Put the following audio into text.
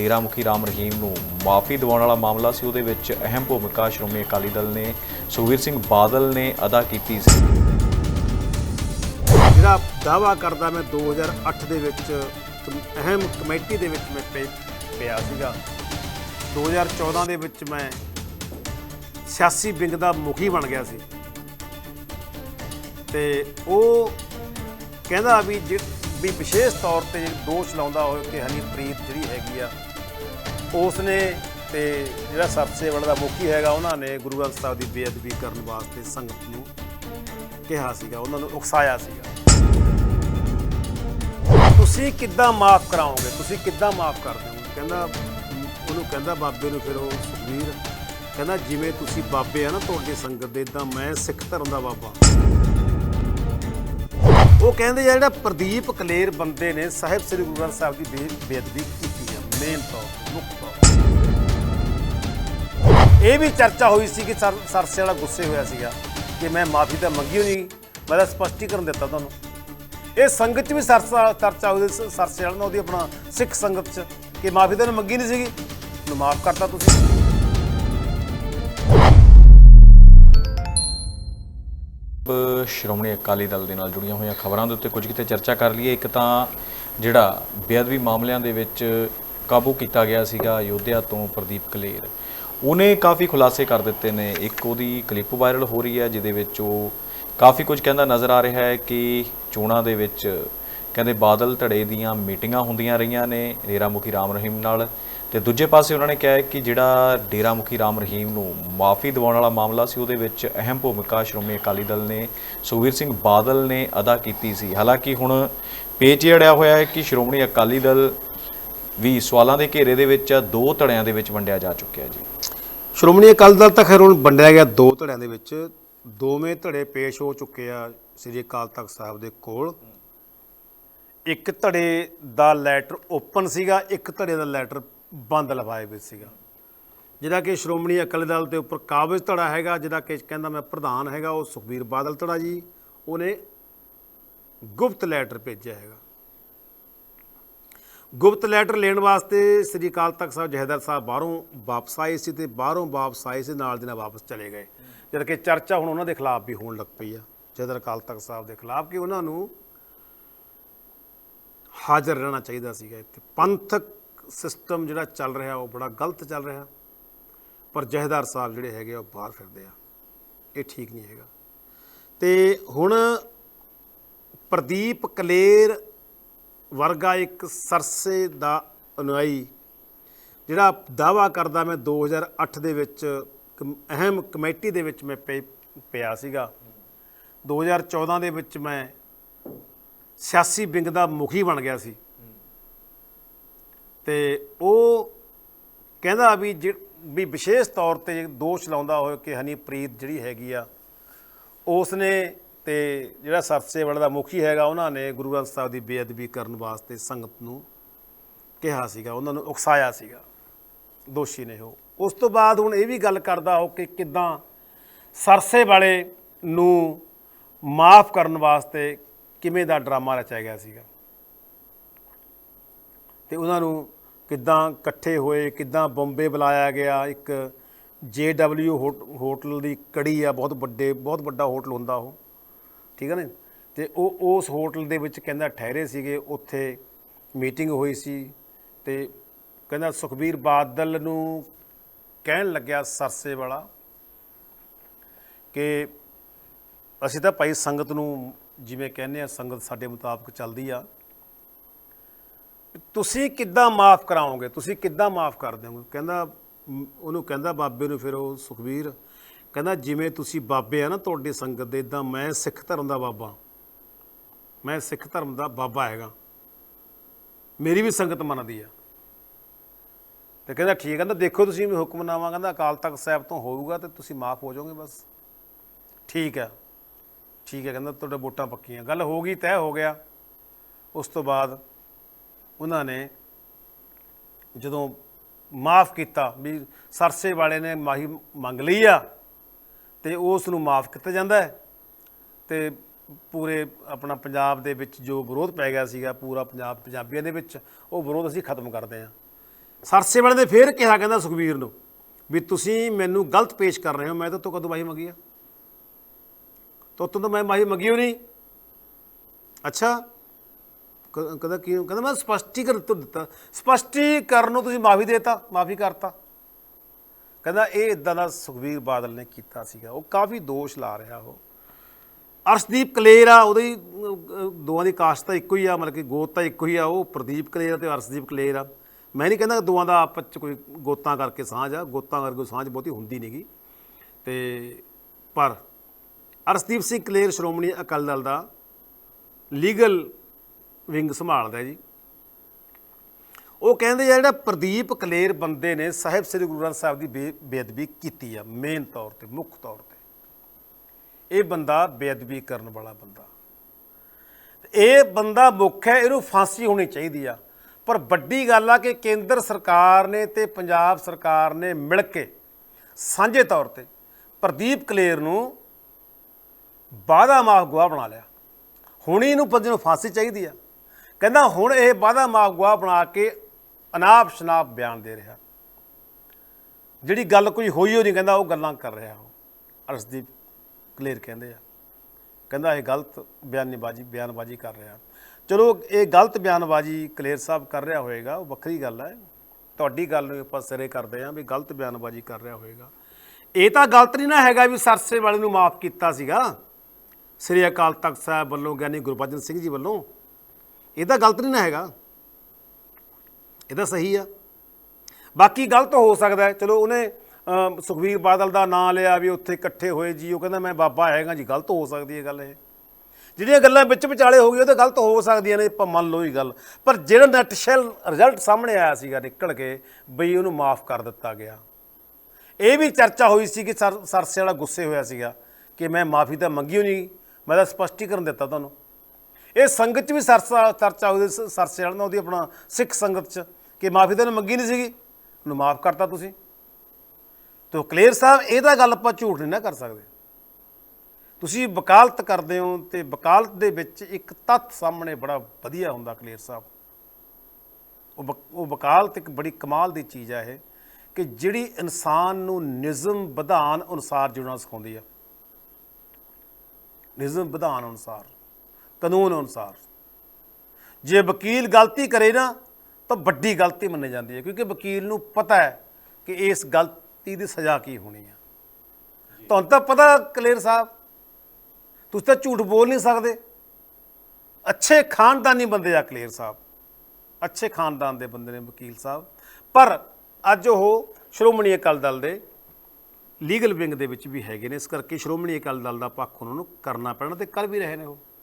ਡੇਰਾ ਮੁਖੀ ਰਾਮ ਰਹੀਮ ਨੂੰ ਮਾਫੀ ਦਿਵਾਉਣ ਵਾਲਾ ਮਾਮਲਾ ਸੀ, ਉਹਦੇ ਵਿੱਚ ਅਹਿਮ ਭੂਮਿਕਾ ਸ਼੍ਰੋਮਣੀ ਅਕਾਲੀ ਦਲ ਨੇ, ਸੁਖਬੀਰ ਸਿੰਘ ਬਾਦਲ ਨੇ ਅਦਾ ਕੀਤੀ ਸੀ। ਜਿਹੜਾ ਦਾਵਾ ਕਰਦਾ ਮੈਂ 2008 ਦੇ ਵਿੱਚ, ਅਹਿਮ ਕਮੇਟੀ ਦੇ ਵਿੱਚ ਮੈਂ ਪੇ- ਪਿਆ ਸੀਗਾ। 2014 ਦੇ ਵਿੱਚ ਮੈਂ ਸਿਆਸੀ ਵਿੰਗ ਦਾ ਮੁਖੀ ਬਣ ਗਿਆ ਸੀ। ਤੇ ਉਹ ਕਹਿੰਦਾ ਵੀ ਜਿ- ਵੀ ਵਿਸ਼ੇਸ਼ ਤੌਰ ਤੇ ਦੋਸ਼ ਲਾਉਂਦਾ ਹੋਇਆ ਕਿ ਹਨੀਪ੍ਰੀਤ ਜਿਹੜੀ ਹੈਗੀ ਆ ਉਸ ਨੇ ਤੇ ਜਿਹੜਾ ਸਰਸੇਵਲ ਦਾ ਮੁਖੀ ਹੈਗਾ, ਉਹਨਾਂ ਨੇ ਗੁਰੂ ਗ੍ਰੰਥ ਸਾਹਿਬ ਦੀ ਬੇਅਦਬੀ ਕਰਨ ਵਾਸਤੇ ਸੰਗਤ ਨੂੰ ਕਿਹਾ ਸੀਗਾ, ਉਹਨਾਂ ਨੂੰ ਉਕਸਾਇਆ ਸੀਗਾ। ਤੁਸੀਂ ਕਿੱਦਾਂ ਮਾਫ ਕਰਾਓਗੇ? ਤੁਸੀਂ ਕਿੱਦਾਂ ਮਾਫ ਕਰ ਦਿਓਗੇ ਕਹਿੰਦਾ, ਉਹਨੂੰ ਕਹਿੰਦਾ, ਬਾਬੇ ਨੂੰ ਫਿਰ ਉਹ ਸੁਖਵੀਰ ਕਹਿੰਦਾ, ਜਿਵੇਂ ਤੁਸੀਂ ਬਾਬੇ ਆ ਨਾ ਤੁਹਾਡੀ ਸੰਗਤ ਦੇ, ਤਾਂ ਮੈਂ ਸਿੱਖ ਧਰਮ ਦਾ ਬਾਬਾ ਉਹ ਕਹਿੰਦੇ ਆ, ਜਿਹੜਾ ਪ੍ਰਦੀਪ ਕਲੇਰ ਬੰਦੇ ਨੇ, ਸਾਹਿਬ ਸ੍ਰੀ ਗੁਰੂ ਗ੍ਰੰਥ ਸਾਹਿਬ ਦੀ ਬੇ- ਬੇਅਦਬੀ ਕੀਤੀ ਹੈ ਮੇਨ ਤੌਰ ਮੁੱਖ ਇਹ ਵੀ ਚਰਚਾ ਹੋਈ ਸੀ ਕਿ ਸਰਸੇ ਵਾਲਾ ਗੁੱਸੇ ਹੋਇਆ ਸੀਗਾ ਕਿ ਮੈਂ ਮਾਫੀ ਤਾਂ ਮੰਗੀ ਹੋਈ ਨਹੀਂ ਮੈਂ ਤਾਂ ਸਪਸ਼ਟੀਕਰਨ ਦਿੱਤਾ ਤੁਹਾਨੂੰ। ਇਹ ਸੰਗਤ 'ਚ ਵੀ ਸਰਸਾ ਚਰਚਾ ਹੋਈ, ਸੀ, ਸਰਸੇ ਵਾਲਾ ਨਾਲ ਉਹਦੀ ਆਪਣਾ ਸਿੱਖ ਸੰਗਤ 'ਚ ਕਿ ਮਾਫੀ ਤਾਂ ਉਹਨੇ ਮੰਗੀ ਨਹੀਂ ਸੀਗੀ। ਨੂੰ ਮਾਫ ਕਰਤਾ ਤੁਸੀਂ। ਸ਼੍ਰੋਮਣੀ ਅਕਾਲੀ ਦਲ ਦੇ ਨਾਲ ਜੁੜੀਆਂ ਹੋਈਆਂ ਖਬਰਾਂ ਦੇ ਉੱਤੇ ਕੁਝ ਕਿਤੇ ਚਰਚਾ ਕਰ ਲਈਏ। ਇੱਕ ਤਾਂ ਜਿਹੜਾ ਬੇਅਦਬੀ ਮਾਮਲਿਆਂ ਦੇ ਵਿੱਚ ਕਾਬੂ ਕੀਤਾ ਗਿਆ ਸੀਗਾ ਅਯੋਧਿਆ ਤੋਂ ਪ੍ਰਦੀਪ ਕਲੇਰ। ਉਹਨੇ ਕਾਫੀ ਖੁਲਾਸੇ ਕਰ ਦਿੱਤੇ ਨੇ। ਇੱਕ ਉਹਦੀ ਕਲਿੱਪ ਵਾਇਰਲ ਹੋ ਰਹੀ ਹੈ, ਜਿਹਦੇ ਵਿੱਚ ਉਹ ਕਾਫੀ ਕੁਝ ਕਹਿੰਦਾ ਨਜ਼ਰ ਆ ਰਿਹਾ ਹੈ ਕਿ ਚੋਣਾਂ ਦੇ ਵਿੱਚ ਕਹਿੰਦੇ ਬਾਦਲ ਧੜੇ ਦੀਆਂ ਮੀਟਿੰਗਾਂ ਹੁੰਦੀਆਂ ਰਹੀਆਂ ਨੇ ਡੇਰਾ ਮੁਖੀ ਰਾਮ ਰਹੀਮ ਨਾਲ। ਤੇ ਦੂਜੇ ਪਾਸੇ ਉਹਨਾਂ ਨੇ ਕਿਹਾ ਕਿ ਜਿਹੜਾ ਡੇਰਾ ਮੁਖੀ ਰਾਮ ਰਹੀਮ ਨੂੰ ਮਾਫੀ ਦਿਵਾਉਣ ਵਾਲਾ ਮਾਮਲਾ ਸੀ, ਉਹਦੇ ਵਿੱਚ ਅਹਿਮ ਭੂਮਿਕਾ ਸ਼੍ਰੋਮਣੀ ਅਕਾਲੀ ਦਲ ਨੇ, ਸੁਖਬੀਰ ਸਿੰਘ ਬਾਦਲ ਨੇ ਅਦਾ ਕੀਤੀ ਸੀ। ਹਾਲਾਂਕਿ ਹੁਣ ਪੇਚ ਇਹ ਅੜਿਆ ਹੋਇਆ ਹੈ ਕਿ ਸ਼੍ਰੋਮਣੀ ਅਕਾਲੀ ਦਲ ਵੀ ਸਵਾਲਾਂ ਦੇ ਘੇਰੇ ਦੇ ਵਿੱਚ ਦੋ ਧੜਿਆਂ ਦੇ ਵਿੱਚ ਵੰਡਿਆ ਜਾ ਚੁੱਕਿਆ ਜੀ। ਸ਼੍ਰੋਮਣੀ ਅਕਾਲੀ ਦਲ ਤਾਂ ਖੈਰ ਹੁਣ ਵੰਡਿਆ ਗਿਆ ਦੋ ਧੜਿਆਂ ਦੇ ਵਿੱਚ। ਦੋਵੇਂ ਧੜੇ ਪੇਸ਼ ਹੋ ਚੁੱਕੇ ਆ ਸ੍ਰੀ ਅਕਾਲ ਤਖਤ ਸਾਹਿਬ ਦੇ ਕੋਲ। ਇੱਕ ਧੜੇ ਦਾ ਲੈਟਰ ਓਪਨ ਸੀਗਾ, ਇੱਕ ਧੜੇ ਦਾ ਲੈਟਰ ਬੰਦ ਲਵਾਏ ਹੋਏ ਸੀਗਾ। ਜਿਹੜਾ ਕਿ ਸ਼੍ਰੋਮਣੀ ਅਕਾਲੀ ਦਲ ਦੇ ਉੱਪਰ ਕਾਬਜ਼ ਧੜਾ ਹੈਗਾ ਜਿਹਦਾ ਕਿ ਕਹਿੰਦਾ ਮੈਂ ਪ੍ਰਧਾਨ ਹੈਗਾ, ਉਹ ਸੁਖਬੀਰ ਬਾਦਲ ਧੜਾ ਜੀ, ਉਹਨੇ ਗੁਪਤ ਲੈਟਰ ਭੇਜਿਆ ਹੈਗਾ। ਗੁਪਤ ਲੈਟਰ ਲੈਣ ਵਾਸਤੇ ਸ੍ਰੀ ਅਕਾਲ ਤਖਤ ਸਾਹਿਬ ਜਹੇਦਾਰ ਸਾਹਿਬ ਬਾਹਰੋਂ ਵਾਪਸ ਆਏ ਸੀ ਤੇ ਬਾਹਰੋਂ ਵਾਪਸ ਆਏ ਸੀ ਨਾਲ ਦੀ ਨਾਲ ਵਾਪਸ ਚਲੇ ਗਏ। ਜਦ ਕਿ ਚਰਚਾ ਹੁਣ ਉਹਨਾਂ ਦੇ ਖਿਲਾਫ ਵੀ ਹੋਣ ਲੱਗ ਪਈ ਆ। ਜਹੇਦਾਰ ਅਕਾਲ ਤਖਤ ਸਾਹਿਬ ਦੇ ਖਿਲਾਫ ਕਿ ਉਹਨਾਂ ਨੂੰ ਹਾਜ਼ਰ ਰਹਿਣਾ ਚਾਹੀਦਾ ਸੀਗਾ ਇੱਥੇ। ਪੰਥਕ ਸਿਸਟਮ ਜਿਹੜਾ ਚੱਲ ਰਿਹਾ ਉਹ ਬੜਾ ਗਲਤ ਚੱਲ ਰਿਹਾ। ਪਰ ਜਹੇਦਾਰ ਸਾਹਿਬ ਜਿਹੜੇ ਹੈਗੇ ਆ, ਉਹ ਬਾਹਰ ਫਿਰਦੇ ਆ। ਇਹ ਠੀਕ ਨਹੀਂ ਹੈਗਾ। ਤੇ ਹੁਣ ਪ੍ਰਦੀਪ ਕਲੇਰ ਵਰਗਾ ਇੱਕ ਸਰਸੇ ਦਾ ਅਨੁਆਈ ਜਿਹੜਾ ਦਾਵਾ ਕਰਦਾ ਮੈਂ 2008 ਦੇ ਵਿੱਚ ਕਮ- ਅਹਿਮ ਕਮੇਟੀ ਦੇ ਵਿੱਚ ਮੈਂ ਪੇ- ਪਿਆ ਸੀਗਾ। 2014 ਦੇ ਵਿੱਚ ਮੈਂ ਸਿਆਸੀ ਵਿੰਗ ਦਾ ਮੁਖੀ ਬਣ ਗਿਆ ਸੀ। ਤੇ ਉਹ ਕਹਿੰਦਾ ਵੀ ਜਿ- ਵੀ ਵਿਸ਼ੇਸ਼ ਤੌਰ ਤੇ ਦੋਸ਼ ਲਾਉਂਦਾ ਹੋਇਆ ਕਿ ਹਨੀਪ੍ਰੀਤ ਜਿਹੜੀ ਹੈਗੀ ਆ, ਉਸ ਨੇ ਤੇ ਜਿਹੜਾ ਸਰਸੇਵਲ ਦਾ ਮੁਖੀ ਹੈਗਾ, ਉਹਨਾਂ ਨੇ ਗੁਰੂ ਗ੍ਰੰਥ ਸਾਹਿਬ ਦੀ ਬੇਅਦਬੀ ਕਰਨ ਵਾਸਤੇ ਸੰਗਤ ਨੂੰ ਕਿਹਾ ਸੀਗਾ, ਉਹਨਾਂ ਨੂੰ ਉਕਸਾਇਆ ਸੀਗਾ, ਦੋਸ਼ੀ ਨੇ ਉਹ। ਉਸ ਤੋਂ ਬਾਅਦ ਹੁਣ ਇਹ ਵੀ ਗੱਲ ਕਰਦਾ ਉਹ ਕਿ ਕਿਦਾਂ ਸਰਸੇ ਵਾਲੇ ਨੂੰ ਮਾਫ ਕਰਨ ਵਾਸਤੇ ਕਿਵੇਂ ਦਾ ਡਰਾਮਾ ਰਚਿਆ ਗਿਆ ਸੀਗਾ। ਤੇ ਉਹਨਾਂ ਨੂੰ ਕਿੱਦਾਂ ਇਕੱਠੇ ਹੋਏ, ਕਿੱਦਾਂ ਬੰਬੇ ਬੁਲਾਇਆ ਗਿਆ, ਇੱਕ JW ਹੋਟਲ ਦੀ ਕੜੀ ਆ, ਬਹੁਤ ਵੱਡੇ, ਬਹੁਤ ਵੱਡਾ ਹੋਟਲ ਹੁੰਦਾ ਉਹ। ਠੀਕ ਹੈ ਨਾ ਤੇ ਉਹ, ਉਸ ਹੋਟਲ ਦੇ ਵਿੱਚ ਕਹਿੰਦਾ ਠਹਿਰੇ ਸੀਗੇ, ਉੱਥੇ ਮੀਟਿੰਗ ਹੋਈ ਸੀ ਤੇ ਕਹਿੰਦਾ ਸੁਖਬੀਰ ਬਾਦਲ ਨੂੰ ਕਹਿਣ ਲੱਗਿਆ ਸਰਸੇ ਵਾਲਾ ਕਿ ਅਸੀਂ ਤਾਂ ਭਾਈ ਸੰਗਤ ਨੂੰ ਜਿਵੇਂ ਕਹਿੰਦੇ ਆ, ਸੰਗਤ ਸਾਡੇ ਮੁਤਾਬਕ ਚੱਲਦੀ ਆ। ਤੁਸੀਂ ਕਿੱਦਾਂ ਮਾਫ ਕਰਾਓਗੇ? ਤੁਸੀਂ ਕਿੱਦਾਂ ਮਾਫ ਕਰ ਦਿਓਗੇ? ਕਹਿੰਦਾ, ਉਹਨੂੰ ਕਹਿੰਦਾ ਬਾਬੇ ਨੂੰ ਫਿਰ ਉਹ ਸੁਖਬੀਰ ਕਹਿੰਦਾ, ਜਿਵੇਂ ਤੁਸੀਂ ਬਾਬੇ ਆ ਨਾ ਤੁਹਾਡੀ ਸੰਗਤ ਦੇ ਇਦਾਂ ਮੈਂ ਸਿੱਖ ਧਰਮ ਦਾ ਬਾਬਾ ਮੈਂ ਸਿੱਖ ਧਰਮ ਦਾ ਬਾਬਾ ਹੈਗਾ। ਮੇਰੀ ਵੀ ਸੰਗਤ ਮੰਨਦੀ ਆ। ਤੇ ਕਹਿੰਦਾ, ਠੀਕ ਹੈ ਕਹਿੰਦਾ, ਦੇਖੋ ਤੁਸੀਂ ਵੀ ਹੁਕਮਨਾਮਾ ਕਹਿੰਦਾ, ਅਕਾਲ ਤਖਤ ਸਾਹਿਬ ਤੋਂ ਹੋਊਗਾ ਤੇ ਤੁਸੀਂ ਮਾਫ ਹੋ ਜਾਓਗੇ ਬਸ। ਠੀਕ ਹੈ ਠੀਕ ਹੈ ਕਹਿੰਦਾ, ਤੁਹਾਡੇ ਵੋਟਾਂ ਪੱਕੀਆਂ। ਗੱਲ ਹੋ ਗਈ, ਤੈਅ ਹੋ ਗਿਆ। ਉਸ ਤੋਂ ਬਾਅਦ ਉਹਨਾਂ ਨੇ ਜਦੋਂ ਮਾਫ ਕੀਤਾ ਵੀ ਸਰਸੇ ਵਾਲੇ ਨੇ ਮਾਹੀ ਮੰਗ ਲਈ ਆ ਤੇ ਉਸ ਨੂੰ ਮਾਫ ਕੀਤਾ ਜਾਂਦਾ ਹੈ ਤੇ ਪੂਰੇ ਆਪਣਾ ਪੰਜਾਬ ਦੇ ਵਿੱਚ ਜੋ ਵਿਰੋਧ ਪੈ ਗਿਆ ਸੀਗਾ, ਪੂਰਾ ਪੰਜਾਬ ਪੰਜਾਬੀਆਂ ਦੇ ਵਿੱਚ, ਉਹ ਵਿਰੋਧ ਅਸੀਂ ਖਤਮ ਕਰਦੇ ਹਾਂ। ਸਰਸੇ ਵਾਲੇ ਨੇ ਫੇਰ ਕਿਹਾ ਕਹਿੰਦਾ, ਸੁਖਬੀਰ ਨੂੰ, ਵੀ ਤੁਸੀਂ ਮੈਨੂੰ ਗਲਤ ਪੇਸ਼ ਕਰ ਰਹੇ ਹੋ, ਮੈਂ ਤਾਂ ਤੋਂ ਕਦੋਂ ਮਾਹੀ ਮੰਗੀ ਆ। ਤੋ ਤੋਂ ਮੈਂ ਮਾਹੀ ਮੰਗੀ ਹੋ ਨਹੀਂ। ਅੱਛਾ, ਕ- ਕਹਿੰਦਾ ਕੀ ਕਹਿੰਦਾ ਮੈਂ ਸਪਸ਼ਟੀਕਰਨ ਦਿੱਤਾ। ਸਪਸ਼ਟੀਕਰਨ ਨੂੰ ਤੁਸੀਂ ਮਾਫੀ ਦੇਤਾ, ਮਾਫੀ ਕਰਤਾ। ਕਹਿੰਦਾ ਇਹ ਇਦਾਂ ਦਾ ਸੁਖਬੀਰ ਬਾਦਲ ਨੇ ਕੀਤਾ ਸੀਗਾ। ਉਹ ਕਾਫੀ ਦੋਸ਼ ਲਾ ਰਿਹਾ ਉਹ। ਅਰਸ਼ਦੀਪ ਕਲੇਰ ਆ, ਉਹਦੀ ਦੋਵਾਂ ਦੀ ਕਾਸਟ ਤਾਂ ਇੱਕੋ ਹੀ ਆ, ਮਤਲਬ ਕਿ ਗੋਤ ਤਾਂ ਇੱਕੋ ਹੀ ਆ। ਉਹ ਪ੍ਰਦੀਪ ਕਲੇਰ ਤੇ ਅਰਸ਼ਦੀਪ ਕਲੇਰ ਆ। ਮੈਂ ਨਹੀਂ ਕਹਿੰਦਾ ਦੋਵਾਂ ਦਾ ਆਪਸ ਚ ਕੋਈ ਗੋਤਾਂ ਕਰਕੇ ਸਾਂਝ ਆ, ਗੋਤਾਂ ਕਰਕੇ ਸਾਂਝ ਬਹੁਤੀ ਹੁੰਦੀ ਨਹੀਂਗੀ ਤੇ ਪਰ ਅਰਸ਼ਦੀਪ ਸਿੰਘ ਕਲੇਰ, ਸ਼੍ਰੋਮਣੀ ਅਕਾਲੀ ਦਲ ਦਾ ਲੀਗਲ ਵਿੰਗ ਸੰਭਾਲਦਾ ਜੀ। ਉਹ ਕਹਿੰਦੇ ਆ, ਜਿਹੜਾ ਪ੍ਰਦੀਪ ਕਲੇਰ ਬੰਦੇ ਨੇ, ਸਾਹਿਬ ਸ੍ਰੀ ਗੁਰੂ ਗ੍ਰੰਥ ਸਾਹਿਬ ਦੀ ਬੇ- ਬੇਅਦਬੀ ਕੀਤੀ ਆ, ਮੇਨ ਤੌਰ ਤੇ, ਮੁੱਖ ਤੌਰ ਤੇ। ਇਹ ਬੰਦਾ ਬੇਅਦਬੀ ਕਰਨ ਵਾਲਾ ਬੰਦਾ। ਇਹ ਬੰਦਾ ਮੁੱਖ ਹੈ, ਇਹਨੂੰ ਫਾਂਸੀ ਹੋਣੀ ਚਾਹੀਦੀ ਆ। ਪਰ ਵੱਡੀ ਗੱਲ ਆ ਕਿ ਕੇਂਦਰ ਸਰਕਾਰ ਨੇ ਤੇ ਪੰਜਾਬ ਸਰਕਾਰ ਨੇ ਮਿਲ ਕੇ ਸਾਂਝੇ ਤੌਰ ਤੇ ਪ੍ਰਦੀਪ ਕਲੇਰ ਨੂੰ ਵਾਦਾ ਮਾਫ ਗਵਾਹ ਬਣਾ ਲਿਆ। ਹੁਣ ਇਹਨੂੰ ਬੰਦੇ ਨੂੰ ਫਾਂਸੀ ਚਾਹੀਦੀ ਆ। ਕਹਿੰਦਾ ਹੁਣ ਇਹ ਵਾਦਾ ਮਾਫ ਗਵਾਹ ਬਣਾ ਕੇ ਅਨਾਪ ਸ਼ਨਾਪ ਬਿਆਨ ਦੇ ਰਿਹਾ। ਜਿਹੜੀ ਗੱਲ ਕੋਈ ਹੋਈ ਹੋ ਨਹੀਂ ਕਹਿੰਦਾ, ਉਹ ਗੱਲਾਂ ਕਰ ਰਿਹਾ ਉਹ। ਅਰਸ਼ਦੀਪ ਕਲੀਅਰ ਕਹਿੰਦੇ ਆ। ਕਹਿੰਦਾ ਇਹ ਗਲਤ ਬਿਆਨਬਾਜ਼ੀ ਬਿਆਨਬਾਜ਼ੀ ਕਰ ਰਿਹਾ। ਚਲੋ, ਇਹ ਗਲਤ ਬਿਆਨਬਾਜ਼ੀ ਕਲੀਅਰ ਸਾਹਿਬ ਕਰ ਰਿਹਾ ਹੋਏਗਾ, ਉਹ ਵੱਖਰੀ ਗੱਲ ਹੈ ਤੁਹਾਡੀ ਗੱਲ ਨੂੰ ਆਪਾਂ ਸਿਰੇ ਕਰਦੇ ਹਾਂ ਵੀ ਗਲਤ ਬਿਆਨਬਾਜ਼ੀ ਕਰ ਰਿਹਾ ਹੋਏਗਾ। ਇਹ ਤਾਂ ਗਲਤ ਨਹੀਂ ਨਾ ਹੈਗਾ ਵੀ ਸਰਸੇ ਵਾਲੇ ਨੂੰ ਮਾਫ ਕੀਤਾ ਸੀਗਾ। ਸ੍ਰੀ ਅਕਾਲ ਤਖਤ ਸਾਹਿਬ ਵੱਲੋਂ ਗਿਆਨੀ ਗੁਰਬਚਨ ਸਿੰਘ ਜੀ ਵੱਲੋਂ। ਇਹ ਤਾਂ ਗਲਤ ਨਹੀਂ ਨਾ ਹੈਗਾ। ਇਹ ਤਾਂ ਸਹੀ ਆ। ਬਾਕੀ ਗਲਤ ਹੋ ਸਕਦਾ ਚਲੋ ਉਹਨੇ ਅਮ, ਸੁਖਬੀਰ ਬਾਦਲ ਦਾ ਨਾਂ ਲਿਆ ਵੀ ਉੱਥੇ ਇਕੱਠੇ ਹੋਏ ਜੀ। ਉਹ ਕਹਿੰਦਾ ਮੈਂ ਬਾਬਾ ਹੈਗਾ ਜੀ ਗਲਤ ਹੋ ਸਕਦੀ ਹੈ ਗੱਲ ਇਹ। ਜਿਹੜੀਆਂ ਗੱਲਾਂ ਵਿੱਚ ਵਿਚਾਲੇ ਹੋ ਗਈਆਂ ਉਹ ਤਾਂ ਗਲਤ ਹੋ ਸਕਦੀਆਂ ਨੇ। ਆਪਾਂ ਮੰਨ ਲਓ ਹੀ ਗੱਲ। ਪਰ ਜਿਹੜਾ ਨੈਟਸ਼ੈਲ ਰਿਜ਼ਲਟ ਸਾਹਮਣੇ ਆਇਆ ਸੀਗਾ ਨਿਕਲ ਕੇ ਬਈ ਉਹਨੂੰ ਮਾਫ ਕਰ ਦਿੱਤਾ ਗਿਆ। ਇਹ ਵੀ ਚਰਚਾ ਹੋਈ ਸੀ ਕਿ ਸਰਸੇ ਵਾਲਾ ਗੁੱਸੇ ਹੋਇਆ ਸੀਗਾ ਕਿ ਮੈਂ ਮਾਫੀ ਤਾਂ ਮੰਗੀ ਨਹੀਂ। ਮੈਂ ਤਾਂ ਸਪਸ਼ਟੀਕਰਨ ਦਿੱਤਾ ਤੁਹਾਨੂੰ। ਇਹ ਸੰਗਤ 'ਚ ਵੀ ਸਰਸਾ ਚਰਚਾ ਹੋਈ ਸਰਸੇ ਵਾਲਾ ਨਾਲ ਉਹਦੀ ਆਪਣਾ ਸਿੱਖ ਸੰਗਤ 'ਚ। ਕਿ ਮਾਫੀ ਤਾਂ ਮੰਗੀ ਨਹੀਂ ਸੀਗੀ? ਉਹਨੂੰ ਮਾਫ ਕਰਤਾ ਤੁਸੀਂ। ਤੋ ਕਲੇਰ ਸਾਹਿਬ ਇਹਦਾ ਗੱਲ ਆਪਾਂ ਝੂਠ ਨਹੀਂ ਨਾ ਕਰ ਸਕਦੇ। ਤੁਸੀਂ ਵਕਾਲਤ ਕਰਦੇ ਹੋ ਤੇ ਵਕਾਲਤ ਦੇ ਵਿੱਚ ਇੱਕ ਤੱਥ ਸਾਹਮਣੇ ਬੜਾ ਵਧੀਆ ਹੁੰਦਾ ਕਲੇਰ ਸਾਹਿਬ। ਉਹ ਵਕ- ਉਹ ਵਕਾਲਤ ਇੱਕ ਬੜੀ ਕਮਾਲ ਦੀ ਚੀਜ਼ ਹੈ ਇਹ, ਕਿ ਜਿਹੜੀ ਇਨਸਾਨ ਨੂੰ ਨਿਜ਼ਮ ਵਿਧਾਨ ਅਨੁਸਾਰ ਜੁੜਨਾ ਸਿਖਾਉਂਦੀ ਆ। ਨਿਜ਼ਮ ਵਿਧਾਨ ਅਨੁਸਾਰ, ਕਾਨੂੰਨ ਅਨੁਸਾਰ। ਜੇ ਵਕੀਲ ਗਲਤੀ ਕਰੇ ਨਾ ਤਾਂ ਵੱਡੀ ਗਲਤੀ ਮੰਨੀ ਜਾਂਦੀ ਹੈ, ਕਿਉਂਕਿ ਵਕੀਲ ਨੂੰ ਪਤਾ ਹੈ ਕਿ ਇਸ ਗਲਤੀ ਦੀ ਸਜ਼ਾ ਕੀ ਹੋਣੀ ਹੈ ਤੁਹਾਨੂੰ ਤਾਂ ਪਤਾ ਕਲੇਰ ਸਾਹਿਬ, ਤੁਸੀਂ ਤਾਂ ਝੂਠ ਬੋਲ ਨਹੀਂ ਸਕਦੇ। ਅੱਛੇ ਖਾਨਦਾਨੀ ਬੰਦੇ ਆ ਕਲੀਅਰ ਸਾਹਿਬ। ਅੱਛੇ ਖਾਨਦਾਨ ਦੇ ਬੰਦੇ ਨੇ ਵਕੀਲ ਸਾਹਿਬ। ਪਰ ਅੱਜ ਉਹ ਸ਼੍ਰੋਮਣੀ ਅਕਾਲੀ ਦਲ ਦੇ ਲੀਗਲ ਵਿੰਗ ਦੇ ਵਿੱਚ ਵੀ ਹੈਗੇ ਨੇ, ਇਸ ਕਰਕੇ ਸ਼੍ਰੋਮਣੀ ਅਕਾਲੀ ਦਲ ਦਾ ਪੱਖ ਉਹਨਾਂ ਨੂੰ ਕਰਨਾ ਪੈਣਾ ਤੇ ਕਰ ਵੀ ਰਹੇ ਨੇ ਉਹ।